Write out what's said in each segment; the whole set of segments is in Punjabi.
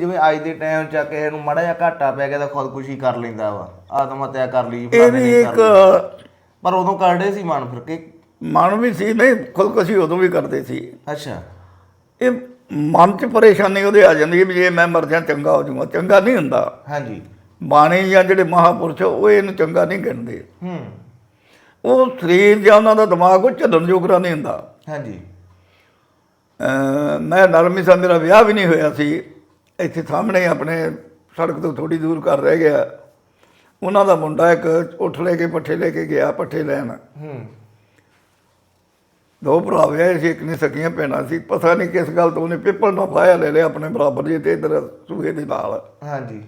ਜਿਵੇਂ ਅੱਜ ਦੇ ਟਾਈਮ ਚ ਕਿਸੇ ਨੂੰ ਮੜਾ ਜਿਹਾ ਘਾਟਾ ਪੈ ਗਿਆ ਤਾਂ ਖੁਦਕੁਸ਼ੀ ਕਰ ਲੈਂਦਾ ਵਾ ਆਤਮ ਹੱਤਿਆ ਕਰ ਲਈ ਇਹ ਫਲਾਣੇ ਵੀ ਨੇ ਇੱਕ ਕਰ ਲਈ। ਪਰ ਉਦੋਂ ਕਰਦੇ ਸੀ ਮਨ ਫਿਰ ਕੇ ਮਨ ਵੀ ਸੀ ਨਹੀਂ ਖੁਦਕੁਸ਼ੀ ਉਦੋਂ ਵੀ ਕਰਦੇ ਸੀ। ਅੱਛਾ। ਇਹ ਮਨ 'ਚ ਪਰੇਸ਼ਾਨੀ ਉਹਦੇ ਆ ਜਾਂਦੀ ਹੈ ਵੀ ਜੇ ਮੈਂ ਮਰ ਜਾ ਚੰਗਾ ਹੋ ਜਾਊਗਾ ਚੰਗਾ ਨਹੀਂ ਹੁੰਦਾ। ਹਾਂਜੀ। ਬਾਣੀ ਜਾਂ ਜਿਹੜੇ ਮਹਾਪੁਰਸ਼ ਉਹ ਇਹਨੂੰ ਚੰਗਾ ਨਹੀਂ ਗਿਣਦੇ ਹੂੰ। ਉਹ ਸਰੀਰ ਜਾਂ ਉਹਨਾਂ ਦਾ ਦਿਮਾਗ ਉਹ ਚੱਲਣ ਜੋਗਰਾ ਨਹੀਂ ਹੁੰਦਾ। ਹਾਂਜੀ। ਅਹ ਮੈਂ ਨਰਮੀ ਸਾਹਿਬ ਮੇਰਾ ਵਿਆਹ ਵੀ ਨਹੀਂ ਹੋਇਆ ਸੀ। ਇੱਥੇ ਸਾਹਮਣੇ ਆਪਣੇ ਸੜਕ ਤੋਂ ਥੋੜੀ ਦੂਰ ਕਰ ਰਹਿ ਗਿਆ। ਉਹਨਾਂ ਦਾ ਮੁੰਡਾ ਇੱਕ ਉੱਠ ਲੈ ਕੇ ਪੱਠੇ ਲੈ ਕੇ ਗਿਆ ਪੱਠੇ ਲੈਣ। ਹੂੰ। ਦੋ ਭਰਾ ਵਿਆਹੇ ਸੀ ਇੱਕ ਨੇ ਸਕੀਆਂ ਭੈਣਾਂ ਸੀ। ਪਤਾ ਨਹੀਂ ਕਿਸ ਗੱਲ ਤੋਂ ਉਹਨੇ ਪਿੱਪਲ ਦਾ ਫਾਇਆ ਲੈ ਲਿਆ ਆਪਣੇ ਬਰਾਬਰ ਜੇ ਤੇ ਇਧਰ ਸੂਹੇ ਦੇ ਨਾਲ। ਹਾਂਜੀ।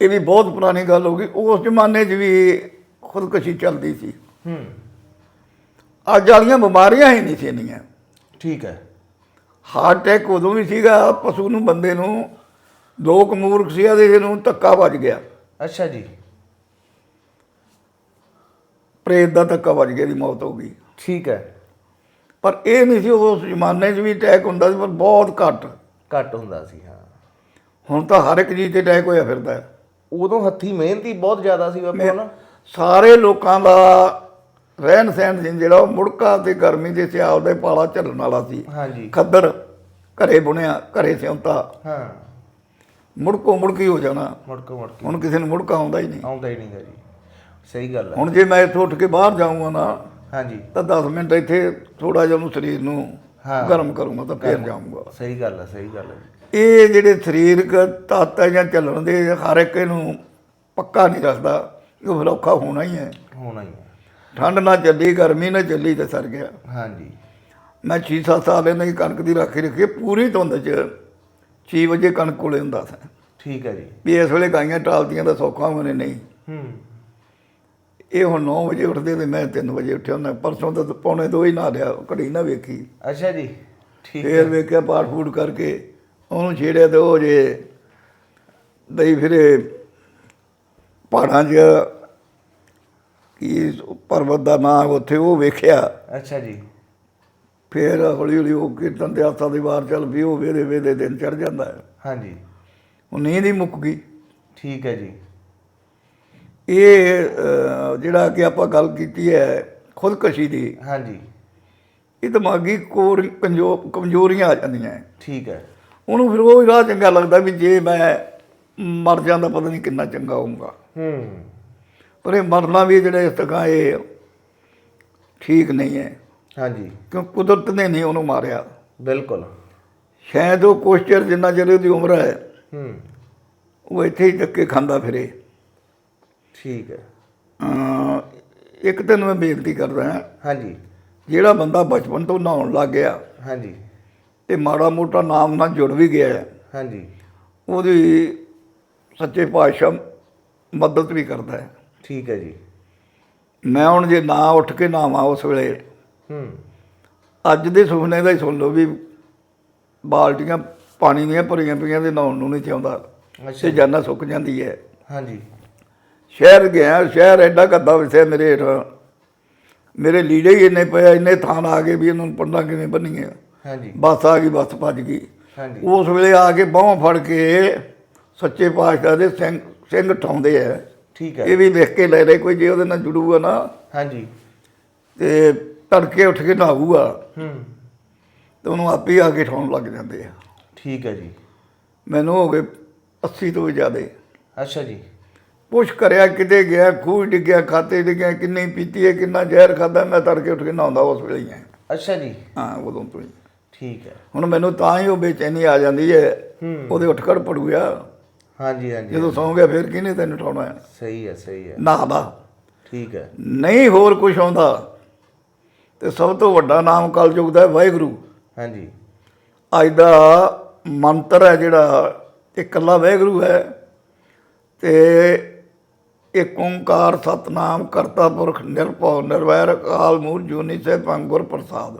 ਇਹ ਵੀ ਬਹੁਤ ਪੁਰਾਣੀ ਗੱਲ ਹੋ ਗਈ। ਉਸ ਜ਼ਮਾਨੇ 'ਚ ਵੀ ਖੁਦਕੁਸ਼ੀ ਚੱਲਦੀ ਸੀ। ਹੂੰ। ਅੱਜ ਵਾਲੀਆਂ ਬਿਮਾਰੀਆਂ ਹੀ ਨਹੀਂ ਸੀ ਇੰਨੀਆਂ। ਠੀਕ ਹੈ। ਹਾਰਟ ਅਟੈਕ ਉਦੋਂ ਵੀ ਸੀਗਾ ਪਸ਼ੂ ਨੂੰ ਬੰਦੇ ਨੂੰ ਲੋਕ ਮੂਰਖ ਸੀ ਇਹਦੇ ਨੂੰ ਧੱਕਾ ਵੱਜ ਗਿਆ। ਅੱਛਾ ਜੀ। ਪ੍ਰੇਤ ਦਾ ਧੱਕਾ ਵੱਜ ਗਿਆ ਦੀ ਮੌਤ ਹੋ ਗਈ। ਠੀਕ ਹੈ। ਪਰ ਇਹ ਨਹੀਂ ਸੀ ਉਸ ਜ਼ਮਾਨੇ 'ਚ ਵੀ ਅਟੈਕ ਹੁੰਦਾ ਸੀ ਪਰ ਬਹੁਤ ਘੱਟ। ਘੱਟ ਹੁੰਦਾ ਸੀ ਹਾਂ। ਹੁਣ ਤਾਂ ਹਰ ਇੱਕ ਚੀਜ਼ ਤੇ ਅਟੈਕ ਹੋਇਆ ਫਿਰਦਾ ਹੈ। ਉਦੋਂ ਹੱਥੀ ਮਿਹਨਤੀ ਬਹੁਤ ਜ਼ਿਆਦਾ ਸੀ ਬਾਪੂ ਨਾ ਸਾਰੇ ਲੋਕਾਂ ਦਾ ਰਹਿਣ ਸਹਿਣ ਸੀ ਜਿਹੜਾ ਉਹ ਮੁੜਕਾ ਤੇ ਗਰਮੀ ਦੇ ਸਿਆਲ ਦੇ ਪਾਲਾ ਝੱਲਣ ਵਾਲਾ ਸੀ। ਹਾਂਜੀ। ਖੱਦਰ ਘਰੇ ਬੁਣਿਆ ਘਰੇ ਸਿਉਂਤਾ। ਹਾਂ। ਮੁੜਕੋ ਮੁੜਕੀ ਹੋ ਜਾਣਾ। ਮੁੜਕੋ ਮੁੜਕੇ। ਹੁਣ ਕਿਸੇ ਨੂੰ ਮੁੜਕਾ ਆਉਂਦਾ ਹੀ ਨਹੀਂ। ਆਉਂਦਾ ਹੀ ਨਹੀਂਗਾ ਜੀ। ਸਹੀ ਗੱਲ ਹੈ। ਹੁਣ ਜੇ ਮੈਂ ਇੱਥੋਂ ਉੱਠ ਕੇ ਬਾਹਰ ਜਾਊਂਗਾ ਨਾ ਹਾਂਜੀ। ਤਾਂ 10 ਮਿੰਟ ਇੱਥੇ ਥੋੜਾ ਜਿਹਾ ਉਹਨੂੰ ਸਰੀਰ ਨੂੰ ਹਾਂ। ਗਰਮ ਕਰੂੰਗਾ ਤਾਂ ਫੇਰ ਜਾਊਂਗਾ। ਸਹੀ ਗੱਲ ਹੈ ਸਹੀ ਗੱਲ ਹੈ। ਇਹ ਜਿਹੜੇ ਸਰੀਰਕ ਤੱਤ ਹੈ ਜਾਂ ਚੱਲਣ ਦੇ ਹਰ ਇੱਕ ਨੂੰ ਪੱਕਾ ਨਹੀਂ ਰੱਖਦਾ ਉਹ ਫਿਰ ਔਖਾ ਹੋਣਾ ਹੀ ਹੈ। ਹੋਣਾ ਹੀ ਹੈ। ਠੰਡ ਨਾ ਚੱਲੀ ਗਰਮੀ ਨਾ ਚੱਲੀ ਤੇ ਸਰ ਗਿਆ। ਹਾਂਜੀ। ਮੈਂ 6-7 ਸਾਲ ਇਹਨਾਂ ਦੀ ਕਣਕ ਦੀ ਰਾਖੀ ਰੱਖੀ ਪੂਰੀ ਧੁੰਦ 'ਚ 6 ਵਜੇ ਕਣਕ ਕੋਲੇ ਹੁੰਦਾ ਸੀ। ਠੀਕ ਹੈ ਜੀ। ਵੀ ਇਸ ਵੇਲੇ ਗਾਈਆਂ ਟਾਲਦੀਆਂ ਤਾਂ ਸੌਖਾ ਹੋਣੇ ਨਹੀਂ। ਹੂੰ। ਇਹ ਹੁਣ 9 ਵਜੇ ਉੱਠਦੇ ਤੇ ਮੈਂ 3 ਵਜੇ ਉੱਠਿਆ ਹੁੰਦਾ ਪਰਸੋਂ ਤਾਂ ਪੌਣੇ ਦੋ ਹੀ ਨਾ ਲਿਆ ਘੜੀ ਨਾ ਵੇਖੀ। ਅੱਛਾ ਜੀ ਠੀਕ ਫੇਰ ਵੇਖਿਆ ਪਾਠ ਫੂਟ ਕਰਕੇ ਉਹਨੂੰ ਛੇੜਿਆ ਤੇ ਉਹ ਜੇ ਦਈ ਫਿਰੇ ਪਹਾੜਾਂ 'ਚ ਕੀ ਪਰਬਤ ਦਾ ਨਾਮ ਉੱਥੇ ਉਹ ਵੇਖਿਆ। ਅੱਛਾ ਜੀ। ਫੇਰ ਹੌਲੀ ਹੌਲੀ ਉਹ ਕੀਰਤਨ ਤੇ ਆਸਾ ਦੀ ਵਾਰ ਚੱਲ ਵੀ ਉਹ ਵੇਦੇ ਵੇਦੇ ਦਿਨ ਚੜ ਜਾਂਦਾ ਹੈ। ਹਾਂਜੀ। ਉਹ ਨੀਂਦ ਹੀ ਮੁੱਕ ਗਈ। ਠੀਕ ਹੈ ਜੀ। ਇਹ ਜਿਹੜਾ ਕਿ ਆਪਾਂ ਗੱਲ ਕੀਤੀ ਹੈ ਖੁਦਕਸ਼ੀ ਦੀ ਹਾਂਜੀ। ਇਹ ਦਿਮਾਗੀ ਕੋਰ ਕਮਜ਼ੋ ਕਮਜ਼ੋਰੀਆਂ ਆ ਜਾਂਦੀਆਂ ਠੀਕ ਹੈ। ਉਹਨੂੰ ਫਿਰ ਉਹ ਰਾਹ ਚੰਗਾ ਲੱਗਦਾ ਵੀ ਜੇ ਮੈਂ ਮਰ ਜਾਂਦਾ ਪਤਾ ਨਹੀਂ ਕਿੰਨਾ ਚੰਗਾ ਹੋਊਗਾ। ਹੂੰ। ਪਰ ਇਹ ਮਰਨਾ ਵੀ ਜਿਹੜੇ ਇਸ ਤਰ੍ਹਾਂ ਇਹ ਠੀਕ ਨਹੀਂ ਹੈ। ਹਾਂਜੀ। ਕਿਉਂ ਕੁਦਰਤ ਨੇ ਨਹੀਂ ਉਹਨੂੰ ਮਾਰਿਆ। ਬਿਲਕੁਲ। ਸ਼ਾਇਦ ਉਹ ਕੋਸ਼ਚਰ ਜਿੰਨਾ ਚਿਰ ਉਹਦੀ ਉਮਰ ਹੈ ਹੂੰ। ਉਹ ਇੱਥੇ ਹੀ ਧੱਕੇ ਖਾਂਦਾ ਫਿਰੇ। ਠੀਕ ਹੈ। ਇੱਕ ਤੈਨੂੰ ਮੈਂ ਬੇਨਤੀ ਕਰਦਾ ਹਾਂ। ਹਾਂਜੀ। ਜਿਹੜਾ ਬੰਦਾ ਬਚਪਨ ਤੋਂ ਨਹਾਉਣ ਲੱਗ ਗਿਆ ਹਾਂਜੀ। ਤੇ ਮਾੜਾ ਮੋਟਾ ਨਾਮ ਨਾਲ ਜੁੜ ਵੀ ਗਿਆ ਹੈ, ਹਾਂਜੀ। ਉਹਦੀ ਸੱਚੇ ਪਾਤਸ਼ਾਹ ਮਦਦ ਵੀ ਕਰਦਾ ਹੈ। ਠੀਕ ਹੈ ਜੀ। ਮੈਂ ਹੁਣ ਜੇ ਨਾ ਉੱਠ ਕੇ ਨਹਾਵਾਂ ਉਸ ਵੇਲੇ ਹੂੰ। ਅੱਜ ਦੇ ਸੁਪਨੇ ਦਾ ਹੀ ਸੁਣ ਲਓ ਵੀ ਬਾਲਟੀਆਂ ਪਾਣੀ ਦੀਆਂ ਭਰੀਆਂ ਪਈਆਂ ਤੇ ਨਹਾਉਣ ਨੂੰ ਨਹੀਂ ਚਾਹੁੰਦਾ ਅੱਛਾ। ਤੇ ਜਾਨਾ ਸੁੱਕ ਜਾਂਦੀ ਹੈ। ਹਾਂਜੀ। ਸ਼ਹਿਰ ਗਿਆ ਸ਼ਹਿਰ ਐਡਾ ਕੱਦਾ ਵਿਸਿਆ ਮੇਰੇ ਹੇਠ। ਮੇਰੇ ਲੀੜੇ ਹੀ ਇੰਨੇ ਪਏ ਇੰਨੇ ਥਾਂ ਆ ਗਏ ਵੀ ਇਹਨਾਂ ਨੂੰ ਪੰਡਾ ਕਿਵੇਂ ਬੰਨੀਏ। ਹਾਂਜੀ। ਬੱਸ ਆ ਗਈ ਬੱਸ ਭੱਜ ਗਈ। ਹਾਂਜੀ। ਉਸ ਵੇਲੇ ਆ ਕੇ ਬਾਹਾਂ ਫੜ ਕੇ ਸੱਚੇ ਪਾਤਸ਼ਾਹ ਦੇ ਸਿੰਘ ਸਿੰਘ ਠਾਉਂਦੇ ਆ। ਠੀਕ ਹੈ। ਇਹ ਵੀ ਲਿਖ ਕੇ ਲੈ ਲੈ ਕੋਈ ਜੇ ਉਹਦੇ ਨਾਲ ਜੁੜੂਗਾ ਨਾ। ਹਾਂਜੀ। ਤੇ ਤੜਕੇ ਉੱਠ ਕੇ ਨਹਾਊਗਾ। ਹੂੰ। ਤੇ ਉਹਨੂੰ ਆਪੇ ਹੀ ਆ ਕੇ ਠਾਉਣ ਲੱਗ ਜਾਂਦੇ ਆ। ਠੀਕ ਹੈ ਜੀ। ਮੈਨੂੰ ਹੋ ਗਏ 80 ਤੋਂ ਵੀ ਜ਼ਿਆਦੇ। ਅੱਛਾ ਜੀ। ਪੁੱਛ ਕਰਿਆ ਕਿਤੇ ਗਿਆ ਖੂਹ ਡਿੱਗਿਆ ਖਾਤੇ ਡਿੱਗਿਆ ਕਿੰਨੀ ਪੀਤੀ ਹੈ ਕਿੰਨਾ ਜ਼ਹਿਰ ਖਾਦਾ ਮੈਂ ਤੜਕੇ ਉੱਠ ਕੇ ਨਹਾਉਂਦਾ ਉਸ ਵੇਲੇ ਹੀ ਹਾਂ। ਅੱਛਾ ਜੀ। ਹਾਂ ਉਦੋਂ ਤੋਂ ਹੀ। ਠੀਕ ਹੈ। ਹੁਣ ਮੈਨੂੰ ਤਾਂ ਹੀ ਉਹ ਬੇਚੈਨੀ ਆ ਜਾਂਦੀ ਹੈ। ਉਹਦੇ ਉੱਠ ਖੜ ਪੜ ਗਿਆ ਹਾਂਜੀ ਹਾਂਜੀ ਜਦੋਂ ਸੌਂ ਗਿਆ ਫਿਰ ਕਿਹਨੇ ਤੈਨੂੰ ਉਠਾਉਣਾ ਹੈ? ਸਹੀ ਹੈ ਸਹੀ ਹੈ। ਨਹਾਦਾ। ਠੀਕ ਹੈ। ਨਹੀਂ ਹੋਰ ਕੁਝ ਆਉਂਦਾ ਤੇ ਸਭ ਤੋਂ ਵੱਡਾ ਨਾਮ ਕਲਯੁਗ ਦਾ ਹੈ ਵਾਹਿਗੁਰੂ। ਹਾਂਜੀ। ਅੱਜ ਦਾ ਮੰਤਰ ਹੈ ਜਿਹੜਾ ਇਹ ਇਕੱਲਾ ਵਾਹਿਗੁਰੂ ਹੈ ਤੇ ਇੱਕ ਓੰਕਾਰ ਸਤਨਾਮ ਕਰਤਾ ਪੁਰਖ ਨਿਰਭਉ ਨਿਰਵੈਰ ਅਕਾਲ ਮੂਰਤ ਜੂਨੀ ਸੇ ਪੰਗੁਰ ਪ੍ਰਸਾਦ।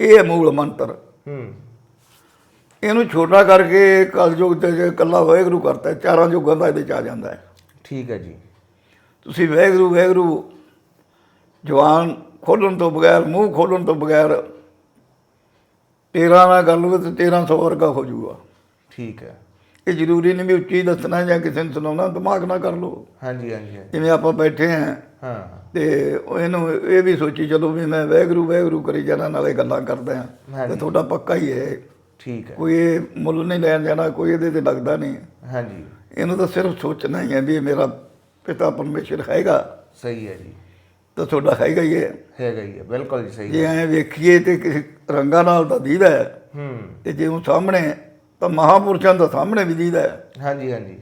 ਇਹ ਮੂਲ ਮੰਤਰ। ਹੂੰ। ਇਹਨੂੰ ਛੋਟਾ ਕਰਕੇ ਕਲਯੁਗ ਤੇ ਜੇ ਇਕੱਲਾ ਵਾਹਿਗੁਰੂ ਕਰਤਾ ਚਾਰਾਂ ਯੁੱਗਾਂ ਦਾ ਇਹਦੇ ਚ ਆ ਜਾਂਦਾ ਹੈ। ਠੀਕ ਹੈ ਜੀ। ਤੁਸੀਂ ਵਾਹਿਗੁਰੂ ਵਾਹਿਗੁਰੂ ਜਵਾਨ ਖੋਲਣ ਤੋਂ ਬਗੈਰ ਮੂੰਹ ਖੋਲਣ ਤੋਂ ਬਗੈਰ ਤੇਰਾ ਨਾਲ ਗੱਲ ਹੋਵੇ ਤੇ 1300 ਵਰਗਾ ਹੋ ਜਾਊਗਾ। ਠੀਕ ਹੈ। ਇਹ ਜ਼ਰੂਰੀ ਨਹੀਂ ਵੀ ਉੱਚੀ ਦੱਸਣਾ ਜਾਂ ਕਿਸੇ ਨੂੰ ਸੁਣਾਉਣਾ ਦਿਮਾਗ ਨਾ ਕਰ ਲਓ। ਹਾਂਜੀ ਹਾਂਜੀ। ਜਿਵੇਂ ਆਪਾਂ ਬੈਠੇ ਆਂ ਹਾਂ। ਤੇ ਇਹਨੂੰ ਇਹ ਵੀ ਸੋਚੀ ਚਲੋ ਵੀ ਮੈਂ ਵੈਗਰੂ ਵੈਗਰੂ ਕਰੀ ਜਾਣਾ ਨਾਲੇ ਗੱਲਾਂ ਕਰਦਾ ਹਾਂ। ਤੇ ਤੁਹਾਡਾ ਪੱਕਾ ਹੀ ਹੈ ਠੀਕ ਹੈ। ਕੋਈ ਇਹ ਮੁੱਲ ਨਹੀਂ ਲੈਣ ਜਾਣਾ ਕੋਈ ਇਹਦੇ ਤੇ ਲੱਗਦਾ ਨਹੀਂ। ਹਾਂਜੀ। ਇਹਨੂੰ ਤਾਂ ਸਿਰਫ ਸੋਚਣਾ ਹੀ ਹੈ ਵੀ ਇਹ ਮੇਰਾ ਪਿਤਾ ਪਰਮੇਸ਼ਰ ਹੈਗਾ। ਸਹੀ ਹੈ ਜੀ। ਤਾਂ ਤੁਹਾਡਾ ਹੈਗਾ ਹੀ ਹੈ। ਹੈਗਾ ਹੀ ਹੈ ਬਿਲਕੁਲ ਜੀ ਸਹੀ ਜੇ ਐਂ ਵੇਖੀਏ ਤੇ ਕਿਸੇ ਰੰਗਾਂ ਨਾਲ ਤਾਂ ਦੀਦਾ ਹੈ। ਹੂੰ। ਤੇ ਜੇ ਉਹ ਸਾਹਮਣੇ ਤਾਂ ਮਹਾਪੁਰਸ਼ਾਂ ਦਾ ਸਾਹਮਣੇ ਵੀ ਦੀਦਾ ਹੈ। ਹਾਂਜੀ ਹਾਂਜੀ।